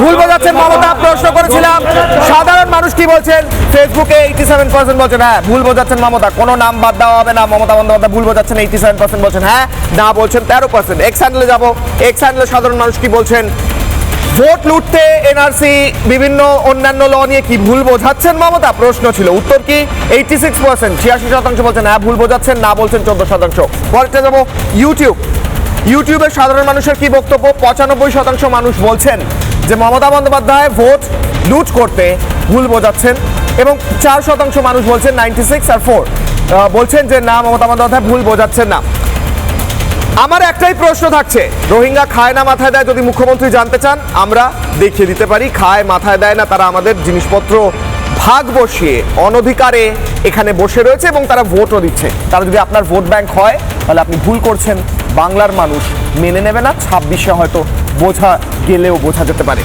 ভুল বোঝাচ্ছেন মমতা প্রশ্ন করেছিলাম। সাধারণ মানুষ কি বলছেন? ফেসবুকে এইটি সেভেন পার্সেন্ট বলছেন হ্যাঁ ভুল বোঝাচ্ছেন মমতা। কোনো নাম বাদ দেওয়া হবে না, মমতা বন্দ্যোপাধ্যায় ভুল বোঝাচ্ছেন এইটি সেভেন পার্সেন্ট বলছেন হ্যাঁ না বলছেন, তেরো পার্সেন্ট এক্স হ্যান্ডেলে যাব। এক্স হ্যান্ডেলে সাধারণ মানুষ কি বলছেন? ভোট লুটতে এনআরসি, বিভিন্ন অন্যান্য ল নিয়ে কি ভুল বোঝাচ্ছেন মমতা? প্রশ্ন ছিল। উত্তর কি? এইটি সিক্স পার্সেন্ট ছিয়াশি শতাংশ বলছেন হ্যাঁ ভুল বোঝাচ্ছেন, না বলছেন, চোদ্দ শতাংশ। পরেরটা যাব ইউটিউব ইউটিউবের সাধারণ মানুষের কি বক্তব্য? পঁচানব্বই শতাংশ মানুষ বলছেন যে মমতা বন্দ্যোপাধ্যায় ভোট লুট করতে ভুল বোঝাচ্ছেন এবং চার শতাংশ মানুষ বলছেন নাইনটি সিক্স আর ফোর বলছেন যে না, মমতা বন্দ্যোপাধ্যায় ভুল বোঝাচ্ছেন না। আমার একটাই প্রশ্ন থাকছে, রোহিঙ্গা খায় না, মাথায় দেয় যদি মুখ্যমন্ত্রী জানতে চান, আমরা দেখিয়ে দিতে পারি, খায়, মাথায় দেয় না, তারা আমাদের জিনিসপত্র ভাগ বসিয়ে অনধিকারে এখানে বসে রয়েছে এবং তারা ভোটও দিচ্ছে। তারা যদি আপনার ভোট ব্যাংক হয়, তাহলে আপনি ভুল করছেন। বাংলার মানুষ মেনে নেবে না, ছাব্বিশে হয়তো বোঝা গেলেও বোঝা যেতে পারে।